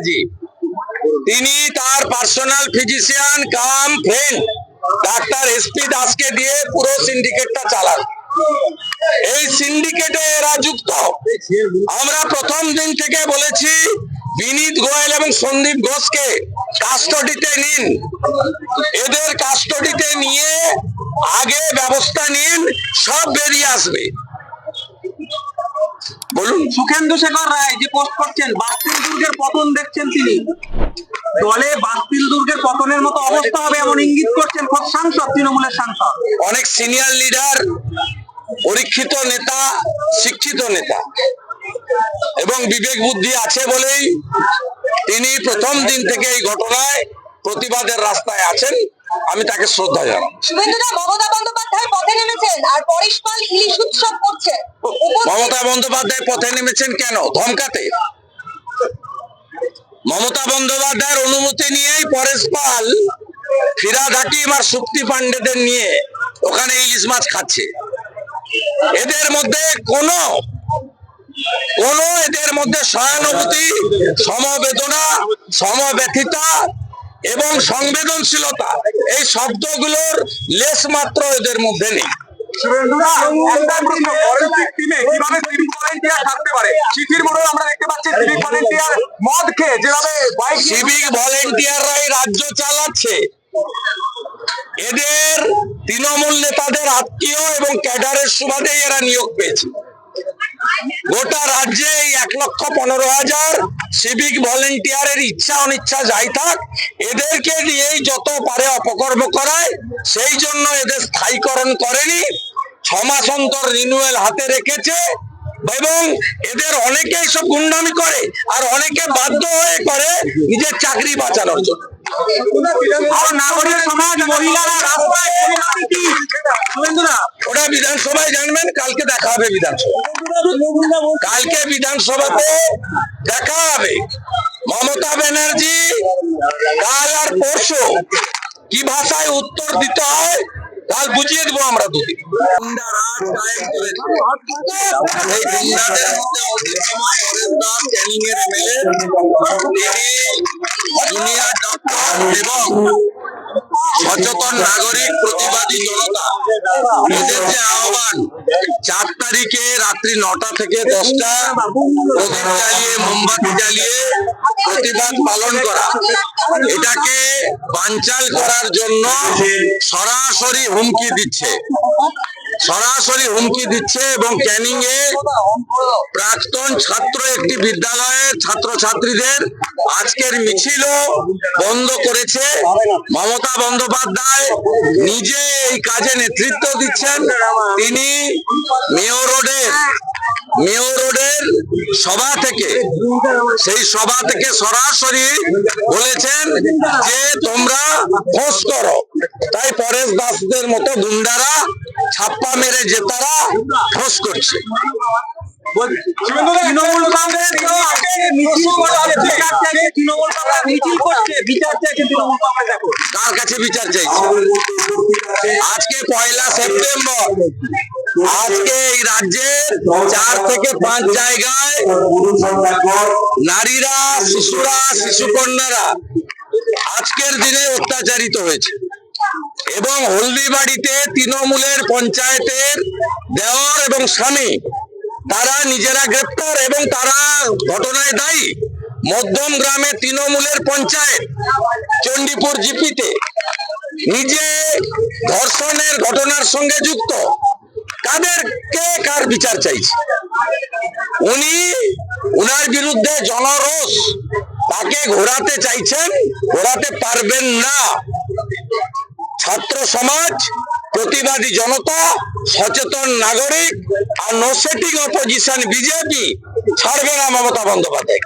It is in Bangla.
ব্যানার্জি তিনি তার personal physician cum friend, doctor SP দাসকে দিয়ে পুরো সিন্ডিকেটটা চালান। এই সিন্ডিকেটে এরা যুক্ত। আমরা প্রথম দিন থেকে বলেছি, বিনীত গোয়েল এবং সন্দীপ ঘোষকে কাস্টডিতে নিন। এদের কাস্টডিতে নিয়ে আগে ব্যবস্থা নিন, সব বেরিয়ে আসবে। বলুন, সুখেন্দু শেখর রায় যে পোস্ট করছেন বাস্তিল দুর্গের পতন দেখছেন তিনি। দলে বাস্তিল দুর্গের পতনের মতো অবস্থা হবে এমন ইঙ্গিত করছেন খোদ সাংসদ, তৃণমূলের সাংসদ। অনেক সিনিয়র লিডার পরীক্ষিত নেতা, শিক্ষিত নেতা। এবং বিবেক বুদ্ধি আছে বলেই তিনি প্রথম দিন থেকে এই ঘটনায় প্রতিবাদের রাস্তায় আছেন। আমি তাকে শ্রদ্ধা জানাই। শুভেন্দুদা মমতা বন্দ্যোপাধ্যায় পথে নেমেছেন আর পরেশ পাল ইলিশ উৎসব করছে। মমতা বন্দ্যোপাধ্যায় পথে নেমেছেন কেন? ধমকাতে। মমতা বন্দ্যোপাধ্যায়ের অনুমতি নিয়েই পরেশ পাল ফিরাদ হাকিম আর শক্তি পান্ডেদের নিয়ে ওখানে ইলিশ মাছ খাচ্ছে। এদের মধ্যে কোনো কোনো এদের মধ্যে সহানুভূতি সমবেদনা সমব্যথিতা এবং সংবেদনশীলতা এই শব্দগুলোর লেশ মাত্র এদের মধ্যে নেই। সিভিক ভলেন্টিয়ার থাকতে পারে? চিঠির মোড়ে আমরা দেখতে পাচ্ছি সিভিক ভলেন্টিয়ার মদ খেয়ে যেভাবে বাইক সিভিক ভলেন্টিয়াররাই রাজ্য চালাচ্ছে। এদের তৃণমূল নেতাদের আত্মীয় এবং ক্যাডারের সুবাদে এরা নিয়োগ পেয়েছে। গোটা রাজ্যে এই এক লক্ষ পনেরো হাজার সিভিক ভলেন্টিয়ারের ইচ্ছা অনিচ্ছা যাই থাক, এদেরকে দিয়েই যত পারে অপকর্ম করায়, সেই জন্য এদের স্থায়ীকরণ করেনি, ছ মাস অন্তর রিনুয়েল হাতে রেখেছে এবং এদের অনেকেই সব গুন্ডামি করে আর অনেকে বাধ্য হয়ে করে নিজের চাকরি বাঁচানোর জন্য। ওটা বিধানসভায় জানবেন, কালকে দেখা হবে বিধানসভা। কালকে বিধানসভাতে দেখা হবে মমতা ব্যানার্জি, কাল আর পরশু। কি ভাষায় উত্তর দিতে হয়, কাল বুঝিয়ে দেবো আমরা দুদিন। এই গুন্ডাদের মধ্যে এমএলএ তিনি সচেতন নাগরিক প্রতিবাদী জনতা। আহ্বান, চার তারিখে রাত্রি নটা থেকে দশটা জ্বালিয়ে, মোমবাতি জ্বালিয়ে প্রতিবাদ পালন করা। এটাকে বানচাল করার জন্য সরাসরি হুমকি দিচ্ছে। সরাসরি হুমকি দিচ্ছে এবং ক্যানিং এ প্রাক্তন ছাত্র একটি বিদ্যালয়ের ছাত্রছাত্রীদের আজকের মিছিলও বন্ধ করেছে। মমতা বন্দ্যোপাধ্যায় নিজে এই কাজে নেতৃত্ব দিচ্ছেন। তিনি মেয়র রোডের মেয়র রোডের সভা থেকে সেই সভা থেকে সরাসরি বলেছেন যে তোমরা ফোঁস করো। তাই পরেশ দাসদের মতো গুন্ডারা ছাপ্পা মেরে জেতারা ফোঁস করছে। তৃণমূল কংগ্রেস তো আজকে মিছিল করছে বিচার চাইছে তৃণমূল কংগ্রেস মিছিল করছে বিচার চাইছে তৃণমূল কংগ্রেস এখন। কার কাছে বিচার চাইছে? আজকে পয়লা সেপ্টেম্বর। আজকে এই রাজ্যের চার থেকে পাঁচ জায়গায় নারীরা, শিশুরা, শিশুকন্যারা আজকের দিনে অত্যাচারিত হয়েছে। এবং হলদিবাড়িতে তৃণমূলের পঞ্চায়েতের দেওয়ার এবং স্বামী তারা নিজেরা গ্রেপ্তার এবং তারা ঘটনায় দায়ী। মধ্যম গ্রামে তৃণমূলের পঞ্চায়েত চণ্ডীপুর জিপিতে নিজে ধর্ষণের ঘটনার সঙ্গে যুক্ত। কাদের কে কার বিচার চাইছে উনি উনার বিরুদ্ধে জনরোষ। তাকে ঘোরাতে চাইছেন, ঘোরাতে পারবেন না। ছাত্র সমাজ, প্রতিবাদী জনতা, সচেতন নাগরিক আর নো সেটিং অপোজিশন বিজেপি ছাড়বে না মমতা বন্দ্যোপাধ্যায়